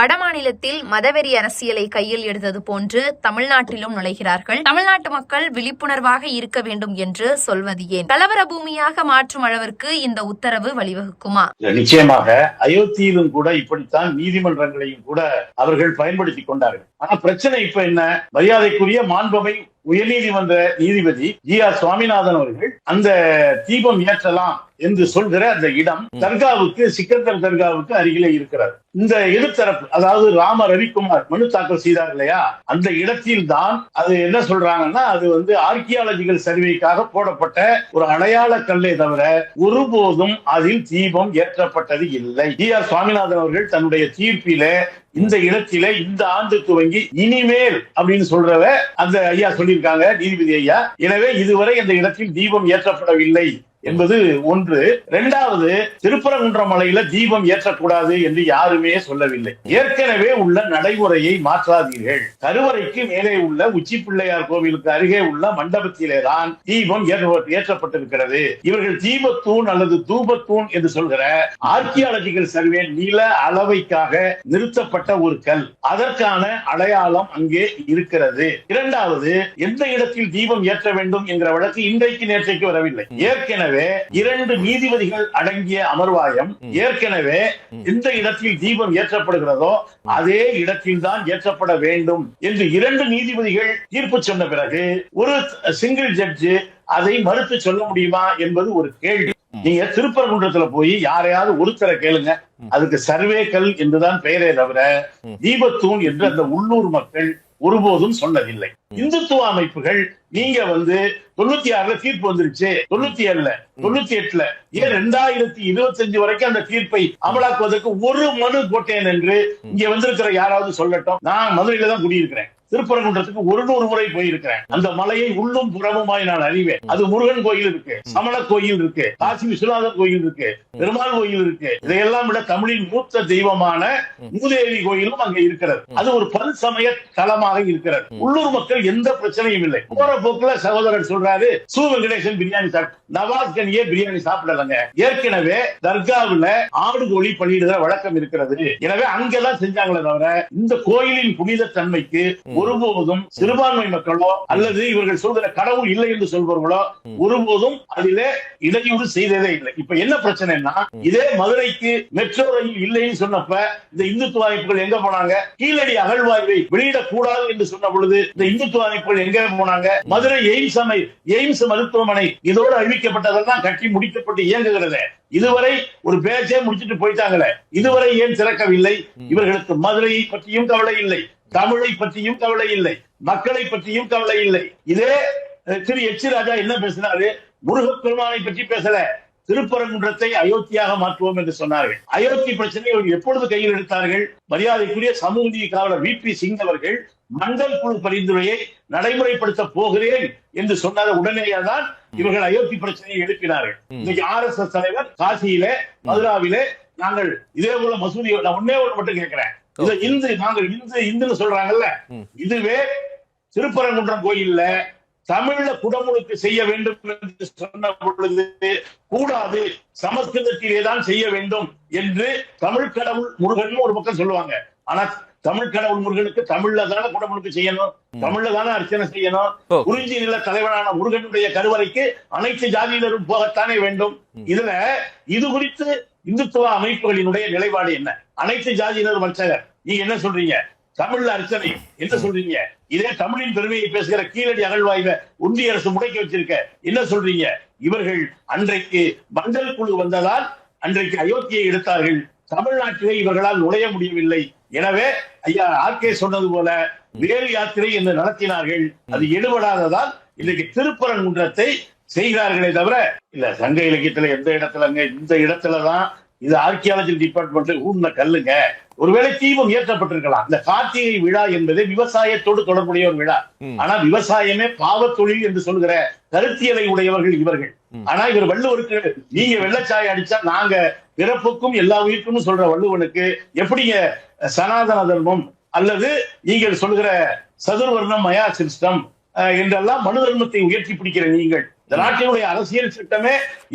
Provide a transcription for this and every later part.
வடமாநிலத்தில் மதவெறி அரசியலை கையில் எடுத்தது போன்று தமிழ்நாட்டிலும் நுழைகிறார்கள். தமிழ்நாட்டு மக்கள் விழிப்புணர்வாக இருக்க வேண்டும் என்று சொல்வது ஏன்? கலவர பூமியாக மாற்றும் அளவிற்கு இந்த உத்தரவு வழிவகுக்குமா? நிச்சயமாக அயோத்தியிலும் கூட இப்படித்தான் நீதிமன்றங்களையும் கூட அவர்கள் பயன்படுத்தி கொண்டார்கள். ஆனா பிரச்சனை இப்ப என்ன? மரியாதைக்குரிய மாண்பமை உயர்நீதிமன்ற நீதிபதி ஜி ஆர் சுவாமிநாதன் அவர்கள் அந்த தீபம் ஏற்றலாம் என்று சொல்கிற அந்த இடம் தர்காவுக்கு சிக்கந்தர் தர்காவுக்கு அருகிலே இருக்கிறது. இந்த இருதரப்பு அதாவது ராம ரவிக்குமார் மனு தாக்கல் செய்தார் இல்லையா? அந்த இடத்தில் தான் அது என்ன சொல்றாங்கன்னா அது வந்து ஆர்கியாலஜிக்கல் சர்வேக்காக போடப்பட்ட ஒரு அடையாள கல்லே தவிர ஒருபோதும் அதில் தீபம் ஏற்றப்பட்டது இல்லை. ஜி ஆர் சுவாமிநாதன் அவர்கள் தன்னுடைய தீர்ப்பில இந்த இடத்தில இந்த ஆண்டு துவங்கி இனிமேல் அப்படின்னு சொல்றத அந்த ஐயா சொல்லியிருக்காங்க நீதிபதி ஐயா. எனவே இதுவரை இந்த இடத்தில் தீபம் ஏற்றப்படவில்லை. என்பது ஒன்று. இரண்டாவது திருப்பரங்குன்ற மலையில தீபம் ஏற்றக்கூடாது என்று யாருமே சொல்லவில்லை. ஏற்கனவே உள்ள நடைமுறையை மாற்றாதீர்கள். கருவறைக்கு மேலே உள்ள உச்சி பிள்ளையார் கோவிலுக்கு அருகே உள்ள மண்டபத்திலே தான் தீபம் ஏற்றப்பட்டிருக்கிறது. இவர்கள் தீபத்தூண் அல்லது தூபத்தூண் என்று சொல்கிற ஆர்கியாலஜிக்கல் சர்வே நில அளவைக்காக நிறுத்தப்பட்ட ஒரு கல். அதற்கான அடையாளம் அங்கே இருக்கிறது. இரண்டாவது எந்த இடத்தில் தீபம் ஏற்ற வேண்டும் என்கிற வழக்கு இன்றைக்கு நேற்றைக்கு வரவில்லை. ஏற்கனவே இரண்டு நீதிபதிகள் அடங்கிய அமர்வாயம் ஏற்கனவே எந்த இடத்தில் தீபம் ஏற்றப்படுகிறதோ அதே இடத்தில் தான் ஏற்றப்பட வேண்டும் என்று இரண்டு நீதிபதிகள் தீர்ப்பு சொன்ன பிறகு ஒரு சிங்கிள் ஜட்ஜு அதை மறுத்து சொல்ல முடியுமா என்பது ஒரு கேள்வி. நீங்க திருப்பரங்குன்றத்துல போய் யாரையாவது ஒருத்தரை கேளுங்க. அதுக்கு சர்வேக்கல் என்றுதான் பெயரே தவிர தீபத்தூண் என்று அந்த உள்ளூர் மக்கள் ஒருபோதும் சொன்னதில்லை. இந்துத்துவ அமைப்புகள் நீங்க வந்து தொண்ணூத்தி ஆறுல தீர்ப்பு வந்துருச்சு. தொண்ணூத்தி ஏழுல தொண்ணூத்தி எட்டுல ஏன் ரெண்டாயிரத்தி இருபத்தி அஞ்சு வரைக்கும் அந்த தீர்ப்பை அமலாக்குவதற்கு ஒரு மனு போட்டேன் என்று இங்க வந்திருக்கிற யாராவது சொல்லட்டும். நான் மதுரையில தான் குடியிருக்கிறேன். திருப்பரங்குன்றத்துக்கு ஒரு நூறு முறை போயிருக்கிறேன். அந்த மலையை உள்ளும் புறமுமாய் நான் அறிவேன். அது முருகன் கோயில் இருக்கு சமண கோயில் இருக்கு காசி விஸ்வநாதர் கோயில் இருக்கு பெருமாள் கோயில் இருக்கு. இதையெல்லாம் விட தமிழின் மூத்த தெய்வமான மூதேவி கோயிலும் அங்க இருக்கிறது. அது ஒரு பல் சமய தலமாக இருக்கிறது. உள்ளூர் மக்கள் எந்த பிரச்சனையும் இல்லை. போற போக்குல சகோதரர் சொல்றாரு சு வெங்கடேசன் பிரியாணி சாப்பிட்டு நவாஸ் கனியே பிரியாணி சாப்பிடலங்க. ஏற்கனவே தர்காவுல ஆடு கோழி பலியிடுகிற வழக்கம் இருக்கிறது. எனவே அங்கெல்லாம் செஞ்சாங்களே தவிர இந்த கோயிலின் புனித தன்மைக்கு ஒருபோதும் சிறுபான்மை மக்களோ அல்லது இவர்கள் சொல்கிற கடவுள் இல்லை என்று சொல்பவர்களோ ஒருபோதும் அதிலே இடையூறு செய்ததே இல்லை. இப்ப என்ன பிரச்சனைன்னா இதே மதுரைக்கு மெட்ரோ ரயில் இல்லைன்னு சொன்னப்ப இந்த இந்துத்துவ அமைப்புகள் எங்க போனாங்க? கீழடி அகழ்வாய்வை வெளியிடக்கூடாது என்று சொன்ன பொழுது இந்த இந்துத்துவ அமைப்புகள் எங்க போனாங்க? மதுரை எய்ம்ஸ் அமை எய்ம்ஸ் மருத்துவமனை இதோடு அறிவிக்கப்பட்டதெல்லாம் கட்டி முடிக்கப்பட்டு இயங்குகிறது. இதுவரை ஒரு பேச்சே முடிச்சிட்டு போயிட்டாங்களே. இதுவரை ஏன் திறக்கவில்லை? இவர்களுக்கு மதுரையை பற்றியும் கவலை இல்லை. தமிழை பற்றியும் கவலை இல்லை. மக்களை பற்றியும் கவலை இல்லை. இதே திரு எச். ராஜா என்ன பேசினாரு? முருகப்பெருமானை பற்றி பேசல. திருப்பரங்குன்றத்தை அயோத்தியாக மாற்றுவோம் என்று சொன்னார்கள். அயோத்தி பிரச்சனையை அவர்கள் எப்பொழுது கையில் எடுத்தார்கள்? மரியாதைக்குரிய சமூக நீதி காவலர் வி. பி. சிங் அவர்கள் மண்டல் குழு பரிந்துரையை நடைமுறைப்படுத்த போகிறேன் என்று சொன்னத உடனேயே தான் இவர்கள் அயோத்தி பிரச்சனையை எழுப்பினார்கள். இன்னைக்கு ஆர் எஸ் எஸ் தலைவர் காசியிலே மதுராவிலே நாங்கள் இதே போல மசூதி நான் ஒன்னே ஒன்று மட்டும் கேட்கிறேன். இது இந்து நாங்கள் இந்து இந்துன்னு சொல்றாங்கல்ல. இதுவே திருப்பரங்குன்றம் கோயில்ல தமிழ்ல குடமுழுக்கு செய்ய வேண்டும் என்று சொன்ன பொழுது கூடாது சமஸ்கிருதத்திலே தான் செய்ய வேண்டும் என்று தமிழ் கடவுள் முருகன் ஒரு பக்கம் சொல்லுவாங்க. ஆனா தமிழ் கடவுள் முருகனுக்கு தமிழ்ல தானே குடமுழுக்கு செய்யணும்? தமிழ்ல தானே அர்ச்சனை செய்யணும். குறிஞ்சி நில தலைவனான முருகனுடைய கருவறைக்கு அனைத்து ஜாதியினரும் போகத்தானே வேண்டும்? இதுல இது குறித்து இந்துத்துவ அமைப்புகளினுடைய நிலைப்பாடு என்ன? அனைத்து ஜாதியினரும் அர்ச்சகர். நீங்க என்ன சொல்றீங்க? தமிழ்ல அர்ச்சனை. என்ன சொல்றீங்க? இதே தமிழின் பெருமையை பேசுகிற கீழடி அகழ்வாய்வை ஒன்றிய அரசு முடக்கி வச்சிருக்க. என்ன சொல்றீங்க? இவர்கள் அன்றைக்கு மண்டல் குழு வந்ததால் அன்றைக்கு அயோத்தியை எடுத்தார்கள். தமிழ்நாட்டிலே இவர்களால் நுழைய முடியவில்லை. எனவே ஐயா ஆர்கே சொன்னது போல வேறு யாத்திரை என்று நடத்தினார்கள். அது எடுபடாததால் இன்னைக்கு திருப்பரங்குன்றத்தை செய்கிறார்களே தவிர இல்ல சங்க இலக்கியத்துல எந்த இடத்துலங்க இந்த இடத்துலதான் இது ஆர்கியாலஜி டிபார்ட்மெண்ட் ஊர்ன கல்லுங்க ஒருவேளை தீபம் ஏற்றப்பட்டிருக்கலாம் இந்த கார்த்திகை விழா என்பது விவசாயத்தோடு தொடர்புடைய ஒரு விழா. ஆனா விவசாயமே பாவத் தொழில் என்று சொல்கிற கருத்தியலை உடையவர்கள் இவர்கள். ஆனா இவர் வள்ளுவருக்கு நீங்க வெள்ளச்சாய் அடிச்சா நாங்க பிறப்புக்கும் எல்லா உயிருக்கும் சொல்ற வள்ளுவனுக்கு எப்படிங்க சனாதன தர்மம் அல்லது நீங்கள் சொல்கிற சதுர்வர்ணம் மயா சிஸ்டம் என்றெல்லாம் மனு தர்மத்தை உயர்த்தி பிடிக்கிற நீங்கள் இந்த நாட்டினுடைய அரசியல் சட்டமே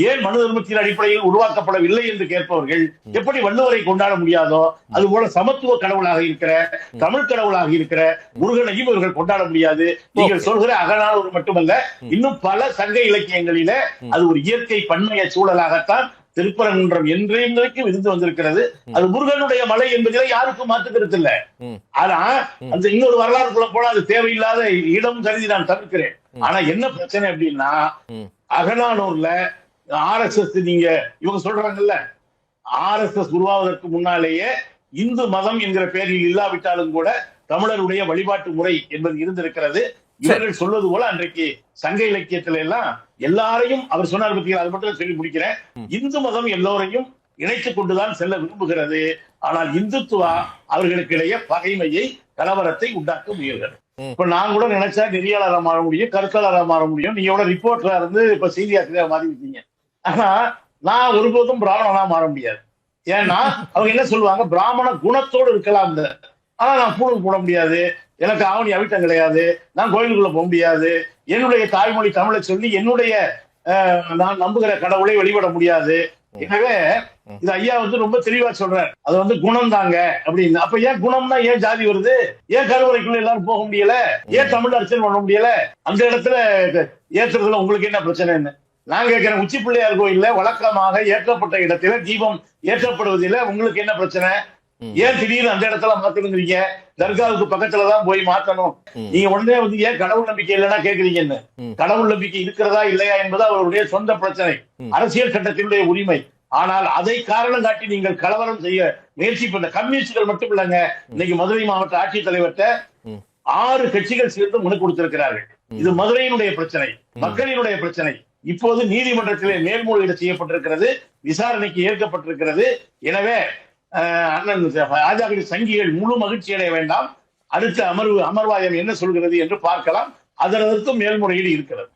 ஏன் மனு தர்மத்தின் அடிப்படையில் உருவாக்கப்படவில்லை என்று கேட்பவர்கள் எப்படி வள்ளுவரை கொண்டாட முடியாதோ அது போல சமத்துவ கடவுளாக இருக்கிற தமிழ் கடவுளாக இருக்கிற முருகனையும் இவர்கள் கொண்டாட முடியாது. நீங்கள் சொல்கிற அகநானூறு மட்டுமல்ல இன்னும் பல சங்க இலக்கியங்களில அது ஒரு இயற்கை பன்மைய சூழலாகத்தான் திருப்பரங்குன்றம் என்றைக்கும் இருந்து வந்திருக்கிறது. அது முருகனுடைய மலை என்பதிலே யாருக்கும் மாற்று கருத்து இல்ல. ஆனா அந்த இன்னொரு வரலாறுக்குள்ள போனா அது தேவையில்லாத இடம் கருதி நான் தவிர்க்கிறேன். ஆனா என்ன பிரச்சனை அப்படின்னா. அகநானூர்ல ஆர் எஸ் எஸ் நீங்க இவங்க சொல்றாங்கல்ல ஆர் எஸ் எஸ் உருவாவதற்கு முன்னாலேயே இந்து மதம் என்கிற பெயரில் இல்லாவிட்டாலும் கூட தமிழருடைய வழிபாட்டு முறை என்பது இருந்திருக்கிறது. இவர்கள் சொல்வது போல அன்றைக்கு சங்க இலக்கியத்துல எல்லாம் எல்லாரையும் அவர் சொன்னார் பத்தியா அது மட்டும் சொல்லி முடிக்கிறேன். இந்து மதம் எல்லோரையும் இணைத்துக் கொண்டுதான் செல்ல விரும்புகிறது. ஆனால் இந்துத்துவா அவர்களுக்கிடையே பகைமையை கலவரத்தை உண்டாக்க முயல்கிறது. இப்ப நான் கூட நினைச்சா நெறியாளரா மாற முடியும் கருத்தாளராக மாற முடியும். நீங்க கூட ரிப்போர்ட்டரா இருந்து இப்ப செய்தி ஆசிரியரா மாறி இருக்கீங்க ஆனா நான் ஒருபோதும் பிராமணனா மாற முடியாது. ஏன்னா அவங்க என்ன சொல்லுவாங்க? பிராமண குணத்தோடு இருக்கலாம் இந்த. ஆனா நான் பூணுக்கு போட முடியாது. எனக்கு ஆவணி அவிட்டம் கிடையாது. நான் கோயிலுக்குள்ள போக முடியாது. என்னுடைய தாய்மொழி தமிழை சொல்லி என்னுடைய நான் நம்புகிற கடவுளை வழிபட முடியாது. எனவே இது ஐயா வந்து ரொம்ப தெளிவா சொல்றாரு. அது வந்து குணம் தாங்க அப்படின்னு. அப்ப ஏன் குணம்னா ஏன் ஜாதி வருது? ஏன் கருவறைக்குள்ள எல்லாரும் போக முடியல? ஏன் தமிழ் அரசியல் பண்ண முடியல? அந்த இடத்துல ஏத்துறதுல உங்களுக்கு என்ன பிரச்சனைன்னு? நான் கேட்கிறேன் உச்சி பிள்ளையார் கோயில்ல வழக்கமாக ஏற்றப்பட்ட இடத்துல தீபம் ஏற்றப்படுவதில்ல உங்களுக்கு என்ன பிரச்சனை. ஏன் திடீர்னு அந்த இடத்துல மாத்தணுங்கிறீங்க தர்காவுக்கு பக்கத்துல தான் போய் மாத்தணும். நீங்க உடனே வந்து ஏன் கடவுள் நம்பிக்கை இல்லைன்னா கேக்குறீங்கன்னு. கடவுள் நம்பிக்கை இருக்கிறதா இல்லையா என்பது அவருடைய சொந்த பிரச்சனை. அரசியல் சட்டத்தினுடைய உரிமை. ஆனால் அதை காரணம் காட்டி நீங்கள் கலவரம் செய்ய முயற்சி பண்ண கம்யூனிஸ்டுகள் மட்டும் இல்லைங்க. இன்னைக்கு மதுரை மாவட்ட ஆட்சித்தலைவர்கிட்ட. ஆறு கட்சிகள் சேர்ந்து மனு கொடுத்திருக்கிறார்கள். இது மதுரையினுடைய பிரச்சனை மக்களினுடைய பிரச்சனை. இப்போது நீதிமன்றத்திலே மேல்முறையீடு செய்யப்பட்டிருக்கிறது விசாரணைக்கு ஏற்கப்பட்டிருக்கிறது. எனவே அண்ணன் ராஜாவின் சங்கிகள் முழு மகிழ்ச்சி அடைய வேண்டாம். அடுத்த அமர்வு அமர்வாயம் என்ன சொல்கிறது என்று பார்க்கலாம். அதற்கும் மேல்முறையீடு இருக்கிறது.